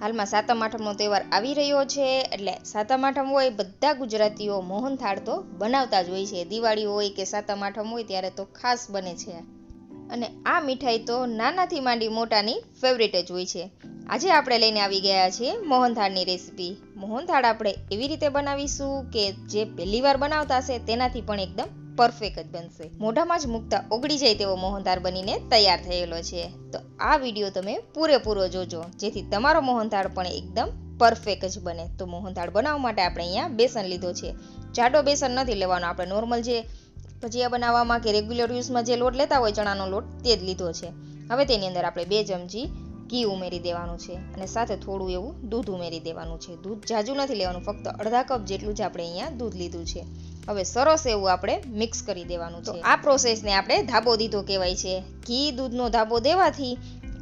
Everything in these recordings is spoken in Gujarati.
હાલમાં સાતમ આઠમનો તહેવાર આવી રહ્યો છે, એટલે સાતમ આઠમ હોય, બધા ગુજરાતીઓ મોહનથાળ તો બનાવતા જ હોય છે. દિવાળી હોય કે સાતમ આઠમ હોય, ત્યારે તો ખાસ બને છે. અને આ મીઠાઈ તો નાનાથી માંડી મોટાની ફેવરેટ જ હોય છે. આજે આપણે લઈને આવી ગયા છીએ મોહનથાળની રેસીપી મોહનથાળ આપણે એવી રીતે બનાવીશું કે જે પહેલી વાર બનાવતા હશે, તેનાથી પણ એકદમ પરફેક્ટ જ બનશે. મોઢામાં જ મૂકતા ઓગળી જાય તેવો મોહનથાળ બનીને તૈયાર થયેલો છે. તો આ વીડિયો તમે પૂરેપૂરો જોજો, જેથી તમારો મોહનથાળ પણ એકદમ પરફેક્ટ જ બને. તો મોહનથાળ બનાવવા માટે આપણે અહીંયા બેસન લીધો છે. જાડો બેસન નથી લેવાનો, આપણે નોર્મલ જે ભજીયા બનાવવામાં કે રેગ્યુલર યુઝમાં જે લોટ લેતા હોય, ચણાનો લોટ, તે જ લીધો છે. હવે તેની અંદર આપણે બે ચમચી ઘી ઉમેરી દેવાનું છે અને સાથે થોડું એવું દૂધ ઉમેરી દેવાનું છે. દૂધ જાજુ નથી લેવાનું, ફક્ત અડધા કપ જેટલું જ આપણે અહીંયા દૂધ લીધું છે. હવે સરસ એવું આપણે મિક્સ કરી દેવાનું છે. આ પ્રોસેસને આપણે ધાબો દીધો કહેવાય છે. ઘી દૂધનો ધાબો દેવાથી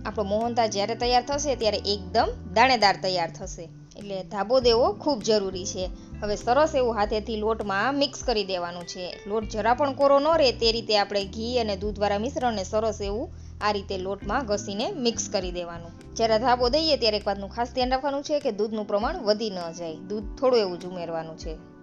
આપણો મોહનતા જ્યારે તૈયાર થશે ત્યારે એકદમ દાણેદાર તૈયાર થશે. એટલે ધાબો દેવો ખૂબ જરૂરી છે. હવે સરસ એવું હાથેથી લોટમાં મિક્સ કરી દેવાનું છે. લોટ જરા પણ કોરો ન રહે તે રીતે આપણે ઘી અને દૂધવાળા મિશ્રણને સરસ એવું આ રીતે લોટમાં ઘસીને મિક્સ કરી દેવાનું. જ્યારે ધાબો દઈએ ત્યારે એક વાતનું ખાસ ધ્યાન રાખવાનું છે કે દૂધનું પ્રમાણ વધી ન જાય. દૂધ થોડું એવું જ ઉમેરવાનું છે.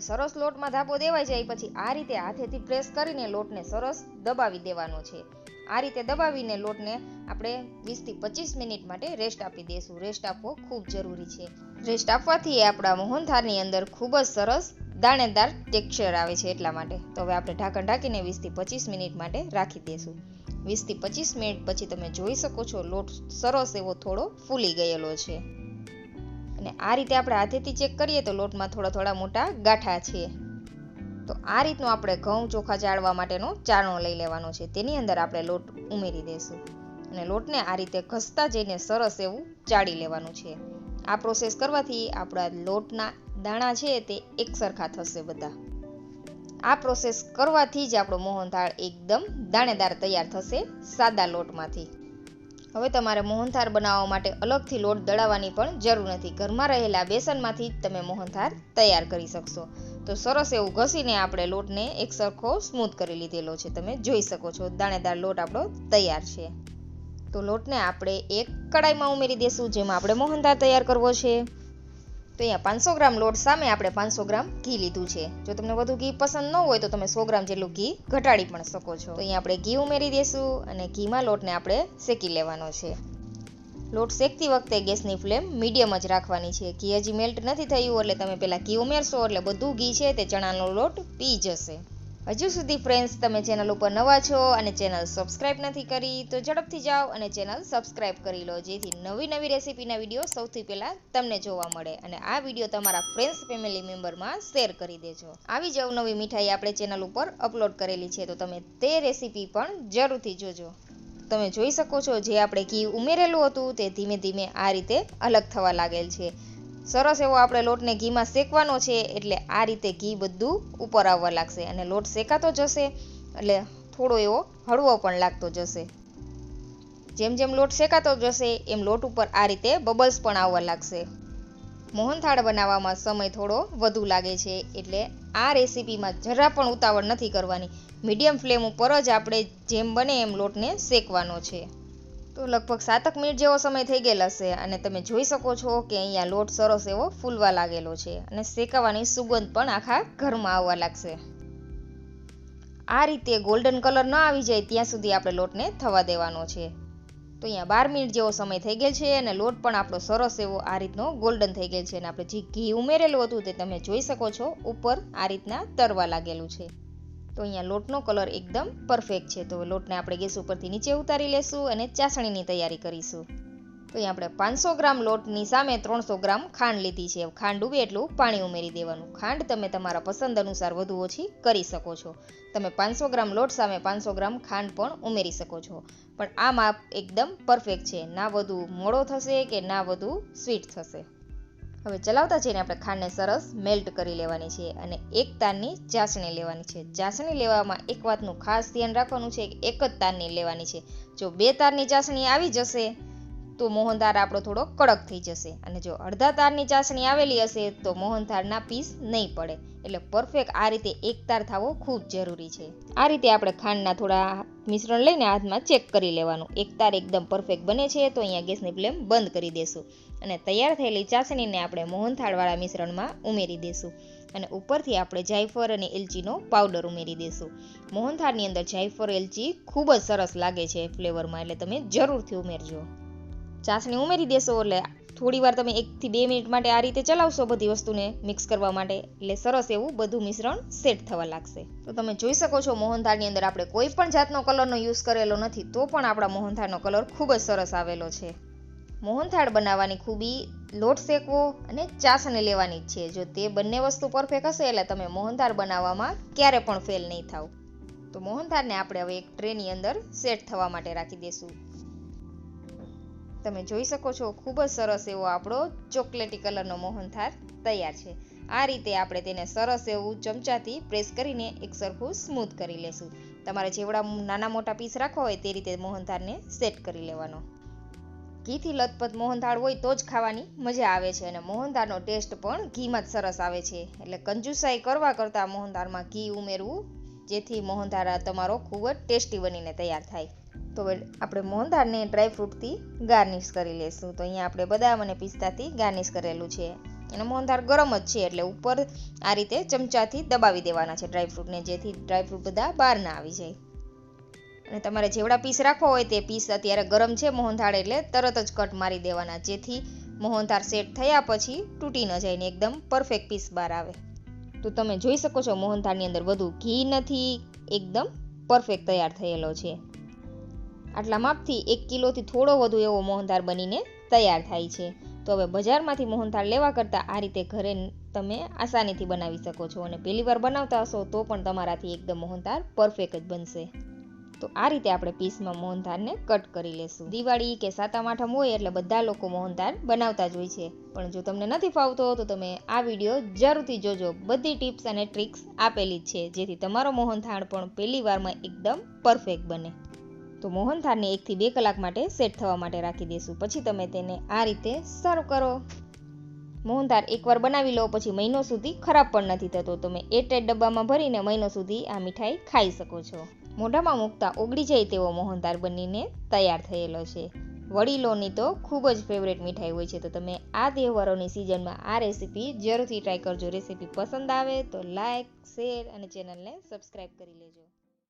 સરસ લોટમાં ધાબો દેવાઈ જાય પછી આ રીતે હાથેથી પ્રેસ કરીને લોટને સરસ દબાવી દેવાનો છે. આ રીતે દબાવીને લોટને આપણે વીસથી પચીસ મિનિટ માટે રેસ્ટ આપી દઈશું. રેસ્ટ આપવો ખૂબ જરૂરી છે. રેસ્ટ આપવાથી આપણા મોહનથાળની અંદર ખૂબ જ સરસ દાણેદાર ટેક્સચર આવે છે એટલા માટે. તો હવે આપણે ઢાંકણ ઢાંકીને વીસથી પચીસ મિનિટ માટે રાખી દઈશું. વીસથી પચીસ મિનિટ પછી તમે જોઈ શકો છો લોટ સરસ એવો થોડો ફૂલી ગયેલો છે. અને આ રીતે આપણે હાથેથી ચેક કરીએ તો લોટમાં થોડા થોડા મોટા ગાંઠા છે. તો આ રીતનો આપણે ઘઉં ચોખા ચાળવા માટેનો ચાળણો લઈ લેવાનો છે. તેની અંદર આપણે લોટ ઉમેરી દઈશું. અને લોટને આ રીતે ઘસતા જઈને સરસ એવું ચાળી લેવાનું છે. આ પ્રોસેસ કરવાથી આપણા લોટના દાણા છે તે એકસરખા થશે બધા. આ પ્રોસેસ કરવાથી જ આપણો મોહનથાળ એકદમ દાણેદાર તૈયાર થશે સાદા લોટમાંથી. હવે તમારે મોહનથાર બનાવવા માટે અલગથી લોટ દળાવવાની પણ જરૂર નથી. ઘરમાં રહેલા બેસનમાંથી જ તમે મોહનથાર તૈયાર કરી શકશો. તો સરસ એવું ઘસીને આપણે લોટને એક સરખો સ્મૂથ કરી લીધેલો છે. તમે જોઈ શકો છો, દાણેદાર લોટ આપણો તૈયાર છે. તો લોટને આપણે એક કડાઈમાં ઉમેરી દઈશું જેમાં આપણે મોહનથાર તૈયાર કરવો છે. તો અહીંયા પાંચસો ગ્રામ લોટ સામે આપણે પાંચસો ગ્રામ ઘી લીધું છે. જો તમને વધુ ઘી પસંદ ન હોય તો તમે સો ગ્રામ જેટલું ઘી ઘટાડી પણ શકો છો. અહીંયા આપણે ઘી ઉમેરી દઈશું અને ઘીમાં લોટને આપણે શેકી લેવાનો છે. લોટ શેકતી વખતે ગેસની ફ્લેમ મીડિયમ જ રાખવાની છે. ઘી હજી મેલ્ટ નથી થયું એટલે તમે પહેલાં ઘી ઉમેરશો એટલે બધું ઘી છે તે ચણાનો લોટ પી જશે. હજુ સુધી ફ્રેન્ડ્સ તમે ચેનલ ઉપર નવા છો અને ચેનલ સબસ્ક્રાઇબ નથી કરી, તો ઝડપથી જાઓ અને ચેનલ સબસ્ક્રાઇબ કરી લો, જેથી નવી નવી રેસીપીના વીડિયો સૌથી પહેલાં તમને જોવા મળે અને આ વીડિયો તમારા ફ્રેન્ડ્સ ફેમિલી મેમ્બરમાં શેર કરી દેજો. આવી જ નવી મીઠાઈ આપણે ચેનલ ઉપર અપલોડ કરેલી છે, તો તમે તે રેસીપી પણ જરૂરથી જોજો. તમે જોઈ શકો છો, જે આપણે ઘી ઉમેરેલું હતું, તે ધીમે ધીમે આ રીતે અલગ થવા લાગેલ છે. સરસ એવો આપણે લોટને ઘીમાં શેકવાનો છે, એટલે આ રીતે ઘી બધું ઉપર આવવા લાગશે અને લોટ શેકાતો જશે, એટલે થોડો એવો હળવો પણ લાગતો જશે. જેમ જેમ લોટ શેકાતો જશે, એમ લોટ ઉપર આ રીતે બબલ્સ પણ આવવા લાગશે. મોહનથાળ બનાવવામાં સમય થોડો વધુ લાગે છે, એટલે આ રેસીપીમાં જરા પણ ઉતાવળ નથી કરવાની. મીડિયમ ફ્લેમ ઉપર જ આપણે જેમ બને એમ લોટને શેકવાનો છે. તો લગભગ સાતક મિનિટ જેવો સમય થઈ ગયેલ હશે અને તમે જોઈ શકો છો કે અહીંયા લોટ સરસ એવો ફૂલવા લાગેલો છે અને શેકાવાની સુગંધ પણ આખા ઘરમાં આવવા લાગશે. આ રીતે ગોલ્ડન કલર ન આવી જાય ત્યાં સુધી આપણે લોટને થવા દેવાનો છે. તો અહીંયા બાર મિનિટ જેવો સમય થઈ ગયેલ છે અને લોટ પણ આપણો સરસ એવો આ રીતનો ગોલ્ડન થઈ ગયેલ છે અને આપણે જે ઘી ઉમેરેલું હતું તે તમે જોઈ શકો છો, ઉપર આ રીતના તરવા લાગેલું છે. તો અહીંયા લોટનો કલર એકદમ પરફેક્ટ છે. તો લોટને આપણે ગેસ ઉપરથી નીચે ઉતારી લેશું અને ચાસણીની તૈયારી કરીશું. તો અહીંયા આપણે પાંચસો ગ્રામ લોટની સામે ત્રણસો ગ્રામ ખાંડ લીધી છે. ખાંડ ડૂબે એટલું પાણી ઉમેરી દેવાનું. ખાંડ તમે તમારા પસંદ અનુસાર વધુ ઓછી કરી શકો છો. તમે પાંચસો ગ્રામ લોટ સામે પાંચસો ગ્રામ ખાંડ પણ ઉમેરી શકો છો. પણ આ માપ એકદમ પરફેક્ટ છે. ના વધુ મોડો થશે કે ના વધુ સ્વીટ થશે. હવે ચલાવતા જઈને આપણે ખાંડને સરસ મેલ્ટ કરી લેવાની છે અને એક તારની ચાસણી લેવાની છે. ચાસણી લેવામાં એક વાતનું ખાસ ધ્યાન રાખવાનું છે કે એક જ તારની લેવાની છે. જો બે તારની ચાસણી આવી જશે, તો મોહનથાળ આપણો થોડો કડક થઈ જશે. અને જો અડધા તારની ચાસણી આવેલી હશે, તો મોહનથાળના પીસ નહીં પડે. એટલે પરફેક્ટ આ રીતે એક તાર થવો ખૂબ જરૂરી છે. આ રીતે આપણે ખાંડના થોડા મિશ્રણ લઈને હાથમાં ચેક કરી લેવાનું. એક તાર એકદમ પરફેક્ટ બને છે, તો અહીંયા ગેસની ફ્લેમ બંધ કરી દેશું. અને તૈયાર થયેલી ચાસણીને આપણે મોહનથાળવાળા મિશ્રણમાં ઉમેરી દેશું. અને ઉપરથી આપણે જાયફળ અને એલચીનો પાવડર ઉમેરી દઈશું મોહનથાળની અંદર જાયફળ, એલચી ખૂબ જ સરસ લાગે છે ફ્લેવરમાં, એટલે તમે જરૂરથી ઉમેરજો. ચાસણી ઉમેરી દેશો, એટલે થોડી વાર તમે એકથી બે મિનિટ માટે આ રીતે ચલાવશો બધી વસ્તુને મિક્સ કરવા માટે, એટલે સરસ એવું બધું મિશ્રણ સેટ થવા લાગશે. તો તમે જોઈ શકો છો મોહનથાળની અંદર આપણે કોઈ પણ જાતનો કલરનો યુઝ કરેલો નથી, તો પણ આપણા મોહનથાળનો કલર ખૂબ જ સરસ આવેલો છે. મોહનથાળ બનાવવાની ખૂબી, લોટ શેકવો અને ચાસણી લેવાની જ છે. જો તે બંને વસ્તુ પરફેક્ટ હશે, એટલે તમે મોહનથાળ બનાવવામાં ક્યારે પણ ફેલ નહીં થાવ. તો મોહનથાળને આપણે હવે એક ટ્રેની અંદર સેટ થવા માટે રાખી દઈશું તમે જોઈ શકો છો, ખૂબ જ સરસ એવો આપણો ચોકલેટી કલરનો મોહનથાળ તૈયાર છે. આ રીતે આપણે તેને સરસ એવું ચમચાથી પ્રેસ કરીને એક સરખું સ્મૂથ કરી લેશું. તમારે જેવડા નાના મોટા પીસ રાખવા હોય તે રીતે મોહનથાળને સેટ કરી લેવાનો. ઘીથી લથપથ મોહનથાળ હોય તો જ ખાવાની મજા આવે છે અને મોહનથાળનો ટેસ્ટ પણ ઘીમાં જ સરસ આવે છે. એટલે કંજુસાઈ કરવા કરતાં મોહનથાળમાં ઘી ઉમેરવું, જેથી મોહનથાળ તમારો ખૂબ જ ટેસ્ટી બનીને તૈયાર થાય. તો આપણે મોહનથાળને ડ્રાયફ્રૂટથી ગાર્નિશ કરી લઈશું તો અહીંયા આપણે બદામ અને પિસ્તાથી ગાર્નિશ કરેલું છે. અને મોહનથાળ ગરમ જ છે, એટલે ઉપર આ રીતે ચમચાથી દબાવી દેવાના છે ડ્રાયફ્રૂટને જેથી ડ્રાયફ્રૂટ બધા બહાર ના આવી જાય. અને તમારે જેવડા પીસ રાખવા હોય તે પીસ અત્યારે ગરમ છે મોહનથાળ એટલે તરત જ કટ મારી દેવાના, જેથી મોહનથાળ સેટ થયા પછી તૂટી ન જાય ને એકદમ પરફેક્ટ પીસ બહાર આવે. તો તમે જોઈ શકો છો મોહનથાળની અંદર બધું ઘી નથી, એકદમ પરફેક્ટ તૈયાર થયેલો છે. આટલા માપથી એક કિલોથી થોડો વધુ એવો મોહનથાળ બનીને તૈયાર થાય છે. તો હવે બજારમાંથી મોહનથાળ લેવા કરતાં આ રીતે ઘરે તમે આસાનીથી બનાવી શકો છો અને પહેલી વાર બનાવતા હશો તો પણ તમારાથી એકદમ મોહનથાળ પરફેક્ટ જ બનશે. તો આ રીતે આપણે પીસમાં મોહનથાળને કટ કરી લેશું. દિવાળી કે સાતમ આઠમ હોય એટલે બધા લોકો મોહનથાળ બનાવતા જ હોય છે. પણ જો તમને નથી ફાવતો તો તમે આ વીડિયો જરૂરથી જોજો. બધી ટિપ્સ અને ટ્રિક્સ આપેલી જ છે, જેથી તમારો મોહનથાળ પણ પહેલી વારમાં એકદમ પરફેક્ટ બને. તો મોહનથાળને એકથી બે કલાક માટે સેટ થવા માટે રાખી દઈશું પછી તમે તેને આ રીતે સર્વ કરો. મોહનથાળ એકવાર બનાવી લો, પછી મહિનો સુધી ખરાબ પણ નથી થતો. તમે એરટાઈટ ડબ્બામાં ભરીને મહિનો સુધી આ મીઠાઈ ખાઈ શકો છો. મોઢામાં મૂકતા ઓગળી જાય તેવો મોહનથાળ બનીને તૈયાર થયેલો છે. વડીલોની તો ખૂબ જ ફેવરેટ મીઠાઈ હોય છે. તો તમે આ તહેવારોની સિઝનમાં આ રેસીપી જરૂરથી ટ્રાય કરજો. રેસીપી પસંદ આવે તો લાઇક શેર અને ચેનલને સબસ્ક્રાઈબ કરી લેજો.